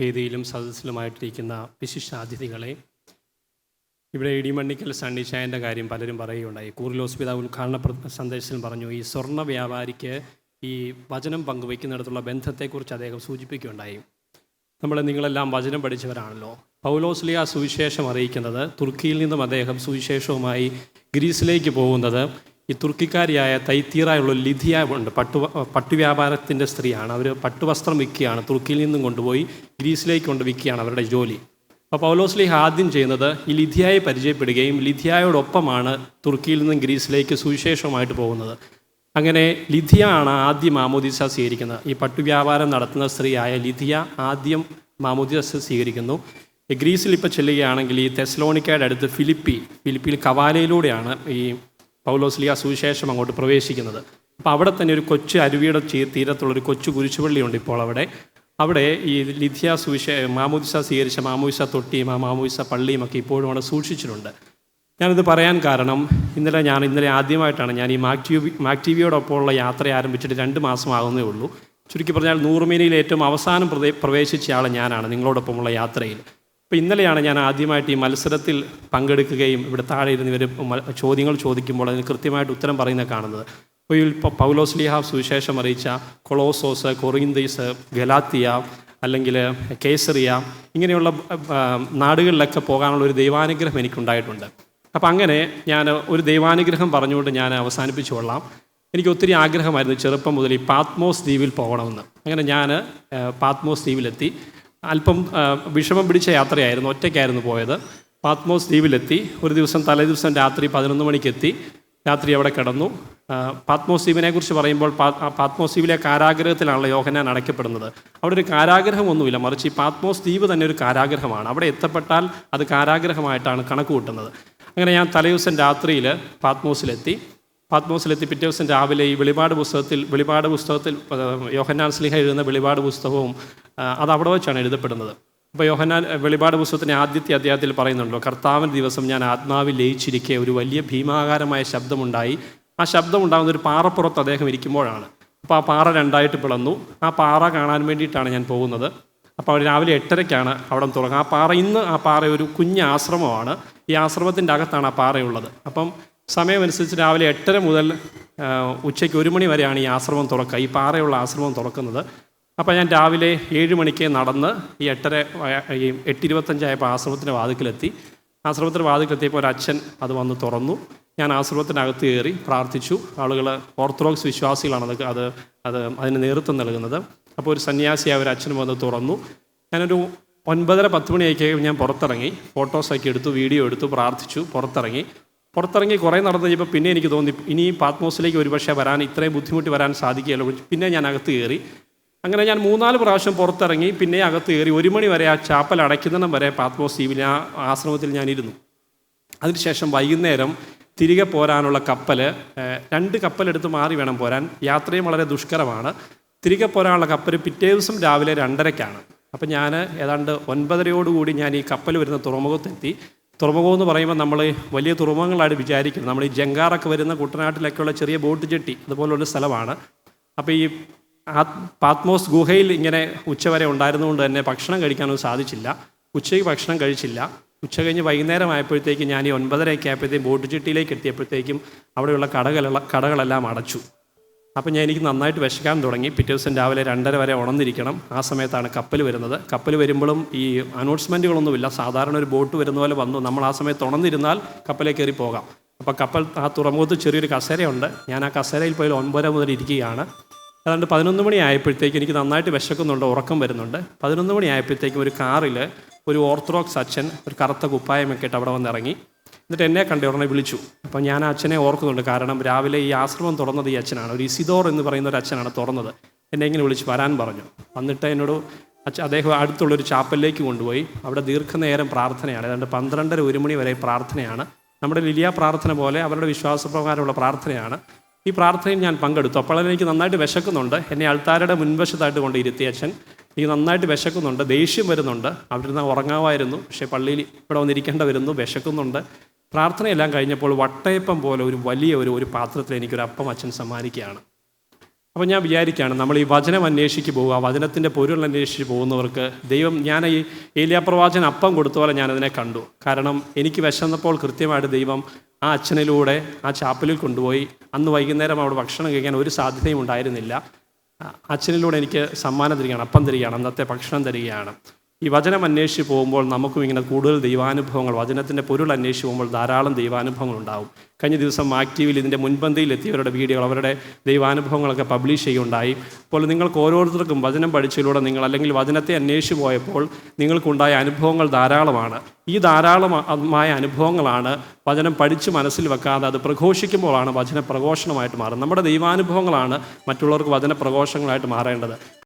വേദിയിലും സദസ്സിലുമായിട്ടിരിക്കുന്ന വിശിഷ്ടാതിഥികളെ ഇവിടെ ഇടിമണ്ണിക്കൽ സണ്ണിച്ചായന്റെ കാര്യം പലരും പറയുകയുണ്ടായി. കൂറിലോസ് പിതാവ് ഉദ്ഘാടന സന്ദേശത്തിൽ പറഞ്ഞു ഈ സ്വർണ വ്യാപാരിക്ക് ഈ വചനം പങ്കുവയ്ക്കുന്നിടത്തുള്ള ബന്ധത്തെക്കുറിച്ച് അദ്ദേഹം സൂചിപ്പിക്കുകയുണ്ടായി. നമ്മൾ നിങ്ങളെല്ലാം വചനം പഠിച്ചവരാണല്ലോ. പൗലോസ്ലിയ സുവിശേഷം അറിയിക്കുന്നത് തുർക്കിയിൽ നിന്നും അദ്ദേഹം സുവിശേഷവുമായി ഗ്രീസിലേക്ക് പോകുന്നത് ഈ തുർക്കിക്കാരിയായ തൈത്തീറായുള്ള ലിഥിയ ഉണ്ട്. പട്ടു വ്യാപാരത്തിന്റെ സ്ത്രീയാണ്. അവർ പട്ടുവസ്ത്രം വിൽക്കുകയാണ്. തുർക്കിയിൽ നിന്നും കൊണ്ടുപോയി ഗ്രീസിലേക്ക് കൊണ്ട് വിൽക്കുകയാണ് അവരുടെ ജോലി. അപ്പോൾ പൗലോസ്ലിഹ ആദ്യം ചെയ്യുന്നത് ഈ ലിഥിയായെ പരിചയപ്പെടുകയും ലിഥിയായോടൊപ്പമാണ് തുർക്കിയിൽ നിന്നും ഗ്രീസിലേക്ക് സുവിശേഷമായിട്ട് പോകുന്നത്. അങ്ങനെ ലിഥിയ ആണ് ആദ്യം മാമോദിസ സ്വീകരിക്കുന്നത്. ഈ പട്ടു വ്യാപാരം നടത്തുന്ന സ്ത്രീയായ ലിഥിയ ആദ്യം മാമോദിസ സ്വീകരിക്കുന്നു. ഗ്രീസിൽ ഇപ്പോൾ ചെല്ലുകയാണെങ്കിൽ ഈ തെസ്ലോണിക്കയുടെ അടുത്ത് ഫിലിപ്പി ഫിലിപ്പിയിൽ കവാലയിലൂടെയാണ് ഈ പൗലോസ്ലിയ സുവിശേഷം അങ്ങോട്ട് പ്രവേശിക്കുന്നത്. അപ്പോൾ അവിടെ തന്നെ ഒരു കൊച്ചു അരുവിയുടെ തീരത്തുള്ള ഒരു കൊച്ചു കുരിശുപള്ളിയുണ്ട് ഇപ്പോൾ അവിടെ. അവിടെ ഈ ലിഥിയ സുവിശേ മാമൂദിസ സ്വീകരിച്ച മാമൂദിസ തൊട്ടിയും ആ മാമൂദിസ പള്ളിയും ഒക്കെ ഇപ്പോഴും അവിടെ സൂക്ഷിച്ചിട്ടുണ്ട്. ഞാനിത് പറയാൻ കാരണം ഇന്നലെ ഞാൻ ഇന്നലെ ആദ്യമായിട്ടാണ് ഞാൻ ഈ മാക്ടിവി മാക്ടിവിയോടൊപ്പമുള്ള യാത്ര ആരംഭിച്ചിട്ട് രണ്ട് മാസമാകുന്നേ ഉള്ളൂ. ചുരുക്കി പറഞ്ഞാൽ നൂറുമേനിയിൽ ഏറ്റവും അവസാനം പ്രവേശിച്ച ആൾ ഞാനാണ് നിങ്ങളോടൊപ്പമുള്ള യാത്രയിൽ. അപ്പോൾ ഇന്നലെയാണ് ഞാൻ ആദ്യമായിട്ട് ഈ മത്സരത്തിൽ പങ്കെടുക്കുകയും ഇവിടെ താഴെ ഇരുന്ന് ഇവർ ചോദ്യങ്ങൾ ചോദിക്കുമ്പോൾ അതിന് കൃത്യമായിട്ട് ഉത്തരം പറയുന്നത് കാണുന്നത്. അപ്പോൾ ഈ പൗലോസ് പൗലോസ്ലിഹ സുവിശേഷം അറിയിച്ച കൊളോസോസ് കൊറിന്തീസ് ഗലാത്തിയ അല്ലെങ്കിൽ കേസറിയ ഇങ്ങനെയുള്ള നാടുകളിലൊക്കെ പോകാനുള്ള ഒരു ദൈവാനുഗ്രഹം എനിക്കുണ്ടായിട്ടുണ്ട്. അപ്പം അങ്ങനെ ഞാൻ ഒരു ദൈവാനുഗ്രഹം പറഞ്ഞുകൊണ്ട് ഞാൻ അവസാനിപ്പിച്ചു കൊള്ളാം. എനിക്ക് ഒത്തിരി ആഗ്രഹമായിരുന്നു ചെറുപ്പം മുതൽ ഈ പാത്മോസ് ദ്വീപിൽ പോകണമെന്ന്. അങ്ങനെ ഞാൻ പാത്മോസ് ദ്വീപിലെത്തി. അല്പം വിഷമം പിടിച്ച യാത്രയായിരുന്നു. ഒറ്റയ്ക്കായിരുന്നു പോയത്. പാത്മോസ് ദ്വീപിലെത്തി. ഒരു ദിവസം തലേ ദിവസം രാത്രി പതിനൊന്ന് മണിക്കെത്തി. രാത്രി അവിടെ കിടന്നു. പാത്മോസ് ദ്വീപിനെ കുറിച്ച് പറയുമ്പോൾ പാത്മോസ് ദ്വീപിലെ കാരാഗ്രഹത്തിലാണല്ലോ യോഹനാൻ അടയ്ക്കപ്പെടുന്നത്. അവിടെ ഒരു കാരാഗ്രഹമൊന്നുമില്ല. മറിച്ച് ഈ പാത്മോസ് ദ്വീപ് തന്നെ ഒരു കാരാഗ്രഹമാണ്. അവിടെ എത്തപ്പെട്ടാൽ അത് കാരാഗ്രഹമായിട്ടാണ് കണക്ക് കൂട്ടുന്നത് അങ്ങനെ ഞാൻ തലേദിവസം രാത്രിയിൽ പാത്മോസിലെത്തി. പാത്മോസിലെത്തി പിറ്റേ ദിവസം രാവിലെ ഈ വെളിപാട് പുസ്തകത്തിൽ വെളിപാട് പുസ്തകത്തിൽ യോഹന്നാൻ സ്ലിഹ എഴുതുന്ന വെളിപാട് പുസ്തകവും അത് അവിടെ വെച്ചാണ് എഴുതപ്പെടുന്നത്. അപ്പോൾ യോഹന്നാൻ വെളിപാട് പുസ്തകത്തിന്റെ ആദ്യത്തെ അധ്യായത്തിൽ പറയുന്നുണ്ടല്ലോ കർത്താവിൻ ദിവസം ഞാൻ ആത്മാവിൽ ലയിച്ചിരിക്കെ ഒരു വലിയ ഭീമാകാരമായ ശബ്ദമുണ്ടായി. ആ ശബ്ദം ഉണ്ടാകുന്ന ഒരു പാറപ്പുറത്ത് അദ്ദേഹം ഇരിക്കുമ്പോഴാണ്. അപ്പോൾ ആ പാറ രണ്ടായിട്ട് പിളന്നു. ആ പാറ കാണാൻ വേണ്ടിയിട്ടാണ് ഞാൻ പോകുന്നത്. അപ്പോൾ അവർ രാവിലെ എട്ടരയ്ക്കാണ് അവിടെ തുടങ്ങുക. ആ പാറ ഇന്ന് ആ പാറ ഒരു കുഞ്ഞ് ആശ്രമമാണ്. ഈ ആശ്രമത്തിന്റെ അകത്താണ് ആ പാറയുള്ളത്. അപ്പം സമയമനുസരിച്ച് രാവിലെ എട്ടര മുതൽ ഉച്ചയ്ക്ക് ഒരു മണി വരെയാണ് ഈ ആശ്രമം തുറക്കുക. ഈ പാറയുള്ള ആശ്രമം തുറക്കുന്നത്. അപ്പോൾ ഞാൻ രാവിലെ ഏഴ് മണിക്ക് നടന്ന് ഈ എട്ടര ഈ എട്ടിരുപത്തഞ്ചായപ്പോൾ ആശ്രമത്തിന്റെ വാതിക്കലെത്തി. ആശ്രമത്തിന്റെ വാതിക്കലെത്തിയപ്പോൾ ഒരു അച്ഛൻ അത് വന്ന് തുറന്നു. ഞാൻ ആശ്രമത്തിനകത്ത് കയറി പ്രാർത്ഥിച്ചു. ആളുകൾ ഓർത്തഡോക്സ് വിശ്വാസികളാണ് അത് അത് അത് അതിന് നേതൃത്വം നൽകുന്നത്. അപ്പോൾ ഒരു സന്യാസിയായ ഒരു അച്ഛനും വന്ന് തുറന്നു. ഞാനൊരു ഒൻപതര പത്ത് മണിയൊക്കെ ഞാൻ പുറത്തിറങ്ങി. ഫോട്ടോസൊക്കെ എടുത്തു വീഡിയോ എടുത്തു പ്രാർത്ഥിച്ചു പുറത്തിറങ്ങി. പുറത്തിറങ്ങി കുറേ നടന്നു കഴിഞ്ഞപ്പോൾ പിന്നെ എനിക്ക് തോന്നി ഇനി പാത്മോസിലേക്ക് ഒരുപക്ഷെ വരാൻ ഇത്രയും ബുദ്ധിമുട്ടി വരാൻ സാധിക്കുകയല്ലോ പിന്നെ ഞാൻ അകത്ത് കയറി. അങ്ങനെ ഞാൻ മൂന്നാൽ പ്രാവശ്യം പുറത്തിറങ്ങി പിന്നെ അകത്ത് കയറി ഒരു മണി വരെ ആ ചാപ്പൽ അടയ്ക്കുന്നിടം വരെ പാത്മോസ് ദ്വീപിൽ ആ ആശ്രമത്തിൽ ഞാൻ ഇരുന്നു അതിനുശേഷം വൈകുന്നേരം തിരികെ പോരാനുള്ള കപ്പൽ രണ്ട് കപ്പലെടുത്ത് മാറി വേണം പോരാൻ. യാത്രയും വളരെ ദുഷ്കരമാണ്. തിരികെ പോരാനുള്ള കപ്പൽ പിറ്റേ ദിവസം രാവിലെ രണ്ടരയ്ക്കാണ്. അപ്പം ഞാൻ ഏതാണ്ട് ഒൻപതരയോടുകൂടി ഞാൻ ഈ കപ്പൽ വരുന്ന തുറമുഖത്തെത്തി. തുറമുഖം എന്ന് പറയുമ്പോൾ നമ്മൾ വലിയ തുറമുഖങ്ങളായിട്ട് വിചാരിക്കുന്നത് നമ്മൾ ഈ ജങ്കാറൊക്കെ വരുന്ന കുട്ടനാട്ടിലൊക്കെയുള്ള ചെറിയ ബോട്ട് ജെട്ടി അതുപോലുള്ള സ്ഥലമാണ്. അപ്പോൾ ഈ പാത്മോസ് ഗുഹയിൽ ഇങ്ങനെ ഉച്ചവരെ ഉണ്ടായിരുന്നുകൊണ്ട് തന്നെ ഭക്ഷണം കഴിക്കാനൊന്നും സാധിച്ചില്ല. ഉച്ചയ്ക്ക് ഭക്ഷണം കഴിച്ചില്ല. ഉച്ച കഴിഞ്ഞ് വൈകുന്നേരം ആയപ്പോഴത്തേക്കും ഞാൻ ഈ ഒൻപതരയൊക്കെ ആയപ്പോഴത്തേക്കും ബോട്ട് ചിട്ടിയിലേക്ക് എത്തിയപ്പോഴത്തേക്കും അവിടെയുള്ള കടകളെല്ലാം കടകളെല്ലാം അടച്ചു. അപ്പം ഞാൻ എനിക്ക് നന്നായിട്ട് വിശക്കാൻ തുടങ്ങി. പിറ്റേ ദിവസം രാവിലെ രണ്ടര വരെ ഉണർന്നിരിക്കണം. ആ സമയത്താണ് കപ്പൽ വരുന്നത്. കപ്പൽ വരുമ്പോഴും ഈ അനൗൺസ്മെന്റുകളൊന്നുമില്ല സാധാരണ ഒരു ബോട്ട് വരുന്ന പോലെ വന്നു. നമ്മൾ ആ സമയത്ത് ഉണർന്നിരുന്നാൽ കപ്പലിൽ കയറി പോകാം. അപ്പോൾ കപ്പൽ ആ തുറമുഖത്ത് ചെറിയൊരു കസേരയുണ്ട്. ഞാൻ ആ കസേരയിൽ പോയി ഒൻപത് മുതൽ ഇരിക്കുകയാണ്. അതുകൊണ്ട് പതിനൊന്ന് മണി ആയപ്പോഴത്തേക്ക് എനിക്ക് നന്നായിട്ട് വിശക്കുന്നുണ്ട്. ഉറക്കം വരുന്നുണ്ട്. പതിനൊന്ന് മണി ആയപ്പോഴത്തേക്കും ഒരു കാറിൽ ഒരു ഓർത്തഡോക്സ് അച്ഛൻ ഒരു കറുത്ത കുപ്പായമൊക്കെ ഇട്ട് അവിടെ വന്ന് ഇറങ്ങി എന്നിട്ട് എന്നെ കണ്ടേ ഉടനെ വിളിച്ചു. അപ്പം ഞാൻ അച്ഛനെ ഓർക്കുന്നുണ്ട്. കാരണം രാവിലെ ഈ ആശ്രമം തുറന്നത് ഈ അച്ഛനാണ്. ഒരു ഇസിദോർ എന്ന് പറയുന്ന ഒരു അച്ഛനാണ് തുറന്നത്. എന്നെ ഇങ്ങനെ വിളിച്ച് വരാൻ പറഞ്ഞു. വന്നിട്ട് എന്നോട് അച്ഛ അദ്ദേഹം അടുത്തുള്ളൊരു ചാപ്പലിലേക്ക് കൊണ്ടുപോയി. അവിടെ ദീർഘനേരം പ്രാർത്ഥനയാണ്. ഏതാണ്ട് പന്ത്രണ്ടര ഒരു മണി വരെ പ്രാർത്ഥനയാണ്. നമ്മുടെ ലിലിയ പ്രാർത്ഥന പോലെ അവരുടെ വിശ്വാസപ്രകാരമുള്ള പ്രാർത്ഥനയാണ്. ഈ പ്രാർത്ഥനയിൽ ഞാൻ പങ്കെടുത്തു. അപ്പോൾ എനിക്ക് നന്നായിട്ട് വിശക്കുന്നുണ്ട്. എന്നെ ആൾത്താരുടെ മുൻവശത്തായിട്ട് കൊണ്ട് അച്ഛൻ. എനിക്ക് നന്നായിട്ട് വിശക്കുന്നുണ്ട് ദേഷ്യം വരുന്നുണ്ട്. അവിടെ നിന്ന് ഉറങ്ങാമായിരുന്നു. പക്ഷേ പള്ളിയിൽ ഇവിടെ വന്നിരിക്കേണ്ട വരുന്നു വിശക്കുന്നുണ്ട്. പ്രാർത്ഥനയെല്ലാം കഴിഞ്ഞപ്പോൾ വട്ടയപ്പം പോലെ ഒരു വലിയ ഒരു ഒരു പാത്രത്തിൽ എനിക്കൊരു അപ്പം അച്ഛൻ സമ്മാനിക്കുകയാണ്. അപ്പോൾ ഞാൻ വിചാരിക്കുകയാണ് നമ്മൾ ഈ വചനം അന്വേഷിച്ച് പോവുക വചനത്തിന്റെ പൊരുൾ അന്വേഷിച്ച് പോകുന്നവർക്ക് ദൈവം ഞാൻ ഈ ഏലിയാപ്രവാചൻ അപ്പം കൊടുത്ത പോലെ ഞാനതിനെ കണ്ടു. കാരണം എനിക്ക് വിശന്നപ്പോൾ കൃത്യമായിട്ട് ദൈവം ആ അച്ഛനിലൂടെ ആ ചാപ്പലിൽ കൊണ്ടുപോയി. അന്ന് വൈകുന്നേരം അവിടെ ഭക്ഷണം കഴിക്കാൻ ഒരു സാധ്യതയും ഉണ്ടായിരുന്നില്ല. അച്ഛനിലൂടെ എനിക്ക് സമ്മാനം തരികയാണ് അപ്പം തരികയാണ് അന്നത്തെ ഭക്ഷണം തരികയാണ്. ഈ വചനം അന്വേഷിച്ച് പോകുമ്പോൾ നമുക്കും ഇങ്ങനെ കൂടുതൽ ദൈവാനുഭവങ്ങൾ വചനത്തിന്റെ പൊരുൾ അന്വേഷിച്ച് പോകുമ്പോൾ ധാരാളം ദൈവാനുഭവങ്ങൾ ഉണ്ടാവും. കഴിഞ്ഞ ദിവസം ആക്റ്റീവിൽ ഇതിന്റെ മുൻപന്തിയിൽ എത്തിയവരുടെ വീഡിയോകൾ അവരുടെ ദൈവാനുഭവങ്ങളൊക്കെ പബ്ലിഷ് ചെയ്യുകയുണ്ടായി. അപ്പോൾ നിങ്ങൾക്ക് ഓരോരുത്തർക്കും വചനം പഠിച്ചതിലൂടെ നിങ്ങൾ അല്ലെങ്കിൽ വചനത്തെ അന്വേഷിച്ച് പോയപ്പോൾ നിങ്ങൾക്കുണ്ടായ അനുഭവങ്ങൾ ധാരാളമാണ്. ഈ ധാരാളമായ അനുഭവങ്ങളാണ് വചനം പഠിച്ച് മനസ്സിൽ വെക്കാതെ അത് പ്രഘോഷിക്കുമ്പോഴാണ് വചന പ്രഘോഷണമായിട്ട് മാറുന്നത്. നമ്മുടെ ദൈവാനുഭവങ്ങളാണ് മറ്റുള്ളവർക്ക് വചന പ്രഘോഷങ്ങളായിട്ട് മാറേണ്ടത്.